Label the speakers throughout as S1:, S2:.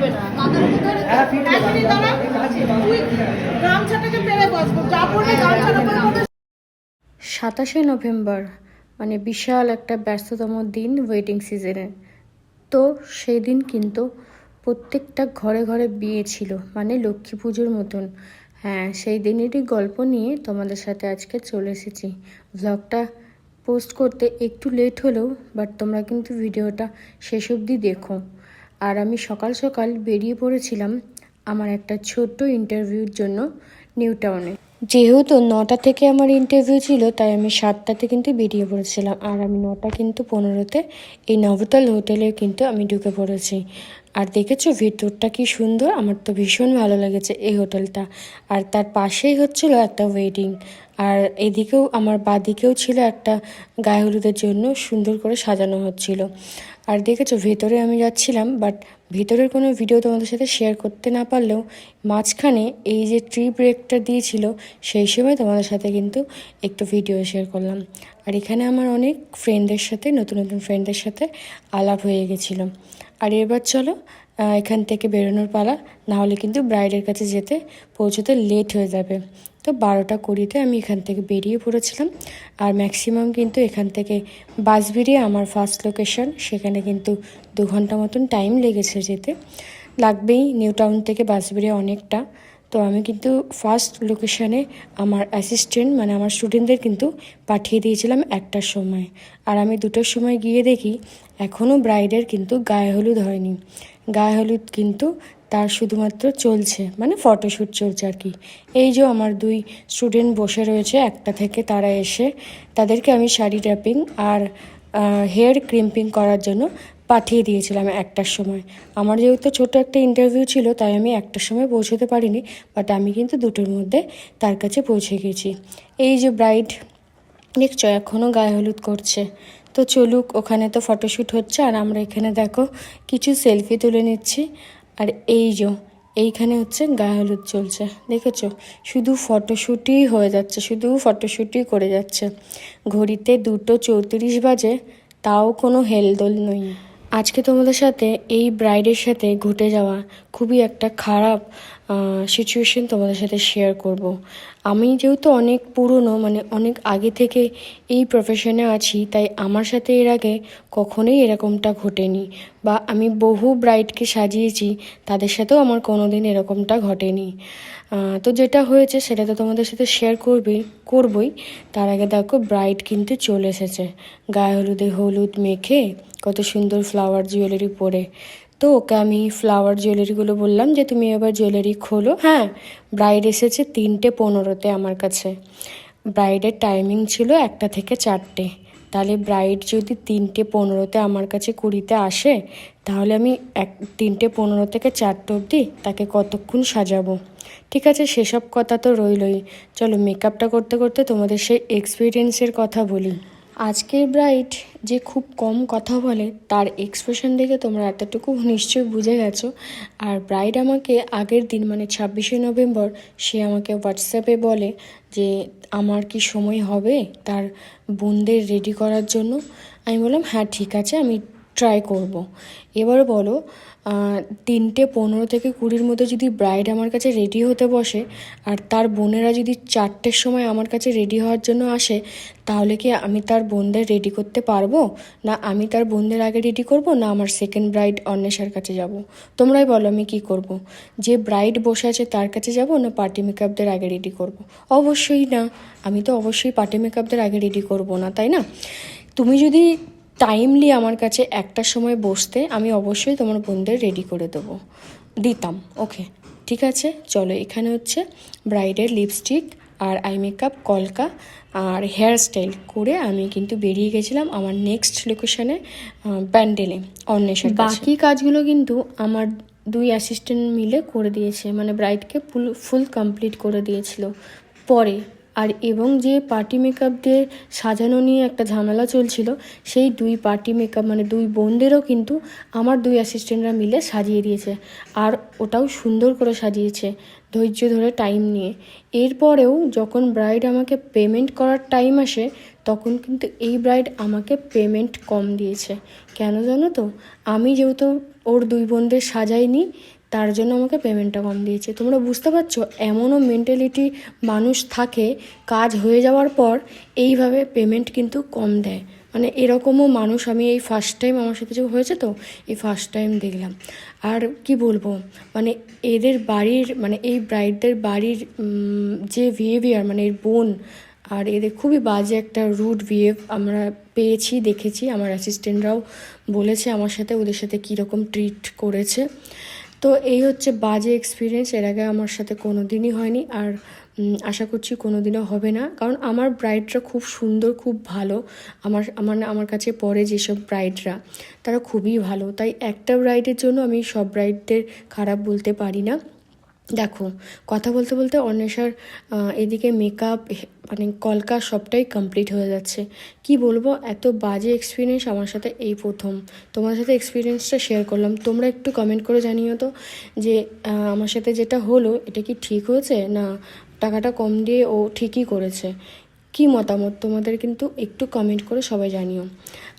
S1: হবে না। এক মিনিট দাঁড়া তুই গামছাটাকে পেরে বসবো যা পড়বে গামছাটা পরে পরে
S2: সাতাশে নভেম্বর মানে বিশাল একটা ব্যস্ততম দিন ওয়েডিং সিজনে তো সেই দিন কিন্তু প্রত্যেকটা ঘরে ঘরে বিয়ে ছিল মানে লক্ষ্মী পুজোর মতন। হ্যাঁ সেই দিনেরই গল্প নিয়ে তোমাদের সাথে আজকে চলে এসেছি। ভ্লগটা পোস্ট করতে একটু লেট হলেও বাট তোমরা কিন্তু ভিডিওটা শেষ অবধি দেখো। আর আমি সকাল সকাল বেরিয়ে পড়েছিলাম আমার একটা ছোট্ট ইন্টারভিউর জন্য নিউ টাউনে যেহেতু নটা থেকে আমার ইন্টারভিউ ছিল, তাই আমি সাতটাতে কিন্তু বেরিয়ে পড়েছিলাম। আর আমি নটা কিন্তু পনেরোতে এই নবতাল হোটেলে কিন্তু আমি ঢুকে পড়েছি। আর দেখেছ ভেতরটা কি সুন্দর? আমার তো ভীষণ ভালো লেগেছে এই হোটেলটা। আর তার পাশেই হচ্ছিল একটা ওয়েডিং আর এদিকেও, আমার বাদিকেও ছিল একটা গায়ে হলুদের জন্য সুন্দর করে সাজানো হচ্ছিল। আর দেখেছ ভেতরে আমি যাচ্ছিলাম বাট ভেতরের কোনো ভিডিও তোমাদের সাথে শেয়ার করতে না পারলেও, মাঝখানে এই যে ট্রি ব্রেকটা দিয়েছিল সেই সময় তোমাদের সাথে কিন্তু একটু ভিডিও শেয়ার করলাম। আর এখানে আমার অনেক ফ্রেন্ডদের সাথে, নতুন নতুন ফ্রেন্ডদের সাথে আলাপ হয়ে গেছিল। আর এবার চলো এখান থেকে বেরোনোর পালা নাহলে কিন্তু ব্রাইডের কাছে যেতে পৌঁছতে লেট হয়ে যাবে। তো বারোটা কুড়িতে আমি এখান থেকে বেরিয়ে পড়েছিলাম। আর ম্যাক্সিমাম কিন্তু এখান থেকে বাস বেরিয়ে আমার ফার্স্ট লোকেশন সেখানে কিন্তু দু ঘণ্টা মতন টাইম লেগেছে যেতে। লাগবেই নিউ টাউন থেকে বাস বেরিয়ে অনেকটা। তো আমি কিন্তু ফার্স্ট লোকেশানে আমার অ্যাসিস্ট্যান্ট মানে আমার স্টুডেন্টদের কিন্তু পাঠিয়ে দিয়েছিলাম একটার সময়। আর আমি দুটোর সময় গিয়ে দেখি এখনও ব্রাইডের কিন্তু গায়ে হলুদ হয়নি। গায়ে হলুদ কিন্তু তার শুধুমাত্র চলছে মানে ফটোশ্যুট চলছে আর কি। এই যে আমার দুই স্টুডেন্ট বসে রয়েছে, একটা থেকে তারা এসে তাদেরকে আমি শাড়ি র্যাপিং আর হেয়ার ক্রিম্পিং করার জন্য পাঠিয়ে দিয়েছিলাম একটার সময়। আমার যেহেতু ছোট একটা ইন্টারভিউ ছিল, তাই আমি একটার সময় পৌঁছতে পারিনি বাট আমি কিন্তু দুটোর মধ্যে তার কাছে পৌঁছে গেছি। এই যে ব্রাইড দেখছ এখনও গায়ে হলুদ করছে। তো চলুক, ওখানে তো ফটোশ্যুট হচ্ছে, আর আমরা এখানে দেখো, কিছু সেলফি তুলে নিচ্ছি। আর এই যে, এইখানে হচ্ছে গায়ে হলুদ চলছে। দেখেছ? শুধু ফটোশ্যুটই হয়ে যাচ্ছে, শুধু ফটোশ্যুটই করে যাচ্ছে। ঘড়িতে দুটো চৌত্রিশ বাজে, তাও কোনো হেলদোল নই আজকে তোমাদের সাথে এই ব্রাইডের সাথে ঘটে যাওয়া খুবই একটা খারাপ সিচুয়েশন তোমাদের সাথে শেয়ার করব। আমি যেহেতু অনেক পুরনো মানে অনেক আগে থেকে এই প্রফেশনে আছি, তাই আমার সাথে এর আগে কখনোই এরকমটা ঘটেনি বা আমি বহু ব্রাইডকে সাজিয়েছি, তাদের সাথেও আমার কোনোদিন এরকমটা ঘটেনি। তো যেটা হয়েছে সেটা তো তোমাদের সাথে শেয়ার করবেই করবই। তার আগে দেখো ব্রাইড কিন্তু চলে এসেছে। গায়ে হলুদে হলুদ মেখে কত সুন্দর ফ্লাওয়ার জুয়েলারি পরে। তো ওকে আমি ফ্লাওয়ার জুয়েলারিগুলো বললাম যে তুমি এবার জুয়েলারি খোলো। হ্যাঁ ব্রাইড এসেছে তিনটে পনেরোতে আমার কাছে। ব্রাইডের টাইমিং ছিল একটা থেকে চারটে। তাহলে ব্রাইড যদি তিনটে পনেরোতে আমার কাছে কুড়িতে আসে, তাহলে আমি এক, তিনটে পনেরো থেকে চারটে অবধি তাকে কতক্ষণ সাজাবো? ঠিক আছে, সেসব কথা তো রইলই। চলো মেকআপটা করতে করতে তোমাদের সেই এক্সপিরিয়েন্সের কথা বলি। আজকের ব্রাইট যে খুব কম কথা বলে, তার এক্সপ্রেশন দেখে তোমরা এতটুকু নিশ্চয়ই বুঝে গেছো। আর ব্রাইড আমাকে আগের দিন মানে ছাব্বিশে নভেম্বর, সে আমাকে হোয়াটসঅ্যাপে বলে যে, আমার কি সময় হবে? তার বোনদের রেডি করার জন্য? আমি বললাম হ্যাঁ ঠিক আছে, আমি ট্রাই করব। এবার বলো তিনটে পনেরো থেকে কুড়ির মধ্যে যদি ব্রাইড আমার কাছে রেডি হতে বসে, আর তার বোনেরা যদি চারটের সময় আমার কাছে রেডি হওয়ার জন্য আসে, তাহলে কি আমি তার বোনদের রেডি করতে পারব? না, আমি তার বোনদের আগে রেডি করব, না আমার সেকেন্ড ব্রাইড অন্বেষার কাছে যাব? তোমরাই বলো আমি কি করব? যে ব্রাইড বসে আছে তার কাছে যাব, না পার্টি মেকআপদের আগে রেডি করব? অবশ্যই না। আমি তো অবশ্যই পার্টি মেকআপদের আগে রেডি করব না, তাই না? তুমি যদি টাইমলি আমার কাছে একটার সময় বসতে আমি অবশ্যই তোমার বোনদের রেডি করে দেবো। দিতাম ওকে ঠিক আছে? চলো, এখানে হচ্ছে ব্রাইডের লিপস্টিক আর আই মেকআপ কলকা আর হেয়ার স্টাইল করে আমি কিন্তু বেরিয়ে গেছিলাম আমার নেক্সট লোকেশনে ব্যান্ডেলে অন্বেষার বাকি কাজগুলো কিন্তু আমার দুই অ্যাসিস্ট্যান্ট মিলে করে দিয়েছে মানে ব্রাইডকে ফুল ফুল কমপ্লিট করে দিয়েছিল। পরে আর এবং যে পার্টি মেকআপ দিয়ে সাজানো নিয়ে একটা ঝামেলা চলছিল, সেই দুই পার্টি মেকআপ মানে দুই বোনদেরও কিন্তু আমার দুই অ্যাসিস্ট্যান্টরা মিলে সাজিয়ে দিয়েছে। আর ওটাও সুন্দর করে সাজিয়েছে ধৈর্য ধরে টাইম নিয়ে। এরপরেও যখন ব্রাইড আমাকে পেমেন্ট করার টাইম আসে, তখন কিন্তু এই ব্রাইড আমাকে পেমেন্ট কম দিয়েছে। কেন জানো তো? আমি যেহেতু ওর দুই বোনদের সাজায়নি তার জন্য আমাকে পেমেন্টটা কম দিয়েছে। তোমরা বুঝতে পারছ, এমনও মেন্টালিটি মানুষ থাকে, কাজ হয়ে যাওয়ার পর এইভাবে পেমেন্ট কিন্তু কম দেয়। মানে এরকমও মানুষ, আমি এই ফার্স্ট টাইম আমার সাথে যে হয়েছে তো, এই ফার্স্ট টাইম দেখলাম। আর কি বলব মানে এদের বাড়ির মানে এই ব্রাইডদের বাড়ির যে বিহেভিয়ার মানে এর বোন, আর এদের খুবই বাজে একটা রুড বিহেভ আমরা পেয়েছি, দেখেছি। আমার অ্যাসিস্ট্যান্টরাও বলেছে আমার সাথে, ওদের সাথে কীরকম ট্রিট করেছে। তো এই হচ্ছে বাজে এক্সপিরিয়েন্স এর আগে আমার সাথে কোনো দিনই হয়নি আর আশা করছি কোনো দিনও হবে না। কারণ আমার ব্রাইডরা খুব সুন্দর, খুব ভালো। আমার আমার আমার কাছে পরে যেসব ব্রাইডরা তারা খুবই ভালো। তাই একটা ব্রাইডের জন্য আমি সব ব্রাইডদের খারাপ বলতে পারি না। দেখো, কথা বলতে বলতে অন্বেষার এদিকে মেকআপ মানে কলকা সবটাই কমপ্লিট হয়ে যাচ্ছে। কি বলব, এত বাজে এক্সপিরিয়েন্স আমার সাথে এই প্রথম। তোমার সাথে এক্সপিরিয়েন্সটা শেয়ার করলাম। তোমরা একটু কমেন্ট করে জানিও তো যে আমার সাথে যেটা হলো, এটা কি ঠিক হয়েছে? না, টাকাটা কম দিয়ে ও ঠিকই করেছে। কি মতামত? তোমাদের কিন্তু একটু কমেন্ট করে সবাই জানিও।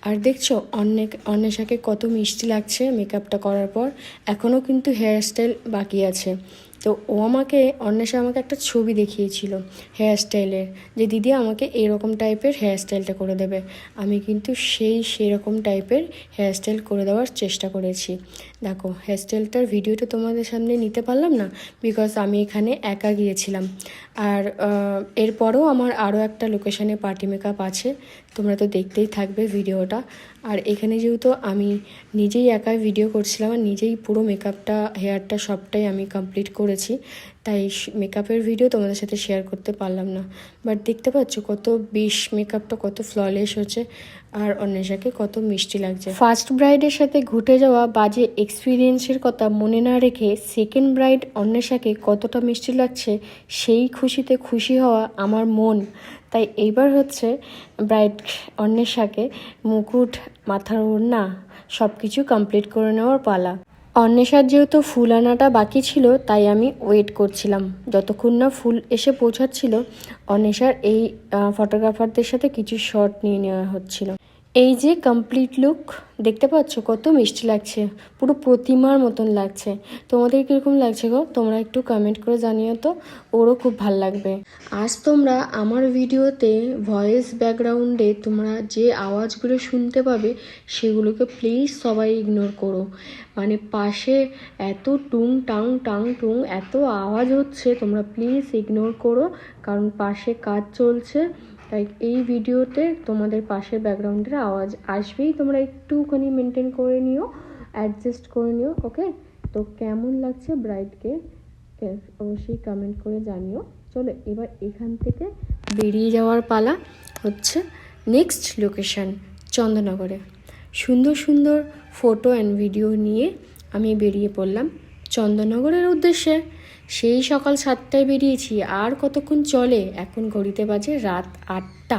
S2: আর দেখছ অনেক অন্বেষাকে কত মিষ্টি লাগছে মেকআপটা করার পর। এখনও কিন্তু হেয়ার স্টাইল বাকি আছে। তো ও আমাকে, অন্বেষা আমাকে একটা ছবি দেখিয়েছিল হেয়ার স্টাইলের যে দিদি আমাকে এরকম টাইপের হেয়ার স্টাইলটা করে দেবে। আমি কিন্তু সেই সেরকম টাইপের হেয়ার স্টাইল করে দেওয়ার চেষ্টা করেছি। দেখো হেয়ার স্টাইলটার ভিডিওটা তোমাদের সামনে নিতে পারলাম না বিকজ আমি এখানে একা গিয়েছিলাম। আর এরপরেও আমার আরও একটা লোকেশানে পার্টি মেকআপ আছে, তোমরা তো দেখতেই থাকবে ভিডিওটা আর এখানে যেহেতু আমি নিজেই একাই ভিডিও করছিলাম আর নিজেই পুরো মেকআপটা হেয়ারটা সবটাই আমি কমপ্লিট করেছি, তাই মেকআপের ভিডিও তোমাদের সাথে শেয়ার করতে পারলাম না। বাট দেখতে পাচ্ছ কত বেশ মেকআপটা কত ফ্ললেস হচ্ছে আর অন্বেষাকে কত মিষ্টি লাগছে। ফার্স্ট ব্রাইডের সাথে ঘটে যাওয়া বাজে এক্সপিরিয়েন্সের কথা মনে না রেখে সেকেন্ড ব্রাইড অন্বেষাকে কতটা মিষ্টি লাগছে সেই খুশিতে খুশি হওয়া আমার মন। তাই এইবার হচ্ছে ব্রাইড অন্বেষাকে মুকুট, মাথার ওড়না সব কিছু কমপ্লিট করে নেওয়ার পালা। অন্বেষার যেহেতু ফুল আনাটা বাকি ছিল, তাই আমি ওয়েট করছিলাম। যতক্ষণ না ফুল এসে পৌঁছাচ্ছিল, অন্বেষার এই ফটোগ্রাফারদের সাথে কিছু শট নিয়ে নেওয়া হচ্ছিল। এই যে কমপ্লিট লুক দেখতে পাচ্ছ কত মিষ্টি লাগছে, পুরো প্রতিমার মতন লাগছে। তোমাদের কীরকম লাগছে গো? তোমরা একটু কমেন্ট করে জানিও তো, ওরও খুব ভালো লাগবে। আজ তোমরা আমার ভিডিওতে ভয়েস ব্যাকগ্রাউন্ডে তোমরা যে আওয়াজগুলো শুনতে পাবে, সেগুলোকে প্লিজ সবাই ইগনোর করো। মানে পাশে এত টুং টাং টাং টুং এত আওয়াজ হচ্ছে, তোমরা প্লিজ ইগনোর করো, কারণ পাশে কাজ চলছে। তাই এই ভিডিওতে তোমাদের পাশের ব্যাকগ্রাউন্ডের আওয়াজ আসবেই। তোমরা একটুখানি মেনটেন করে নিও অ্যাডজাস্ট করে নিও ওকে তো কেমন লাগছে ব্রাইডকে অবশ্যই কমেন্ট করে জানিও। চলো, এবার এখান থেকে বেরিয়ে যাওয়ার পালা হচ্ছে নেক্সট লোকেশন চন্দননগরে। সুন্দর সুন্দর ফটো অ্যান্ড ভিডিও নিয়ে আমি বেরিয়ে পড়লাম চন্দননগরের উদ্দেশ্যে। সেই সকাল সাতটায় বেরিয়েছি। আর কতক্ষণ চলে? এখন ঘড়িতে বাজে রাত আটটা।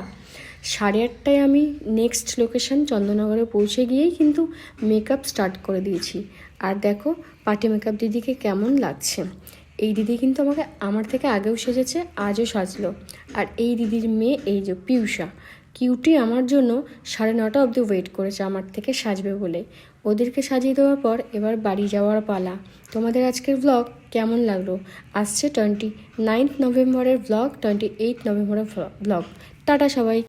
S2: সাড়ে আটটায় আমি নেক্সট লোকেশন চন্দননগরে পৌঁছে গিয়েই কিন্তু মেকআপ স্টার্ট করে দিয়েছি। আর দেখো, পার্টি মেকআপ দিদিকে কেমন লাগছে। এই দিদি কিন্তু আমাকে, আমার থেকে আগেও সেজেছে, আজও সাজলো। আর এই দিদির মেয়ে এই যে পিউষা। কিউটি আমার জন্য সাড়ে নটা অবধি ওয়েট করেছে আমার থেকে সাজবে বলে। ওদেরকে সাজিয়ে দেওয়ার পর এবার বাড়ি যাওয়ার পালা। তোমাদের আজকের ব্লগ কেমন লাগল? আসছে টোয়েন্টি নাইন্থ নভেম্বরের ব্লগ টোয়েন্টি এইট নভেম্বরের ব্লগ টাটা সবাই।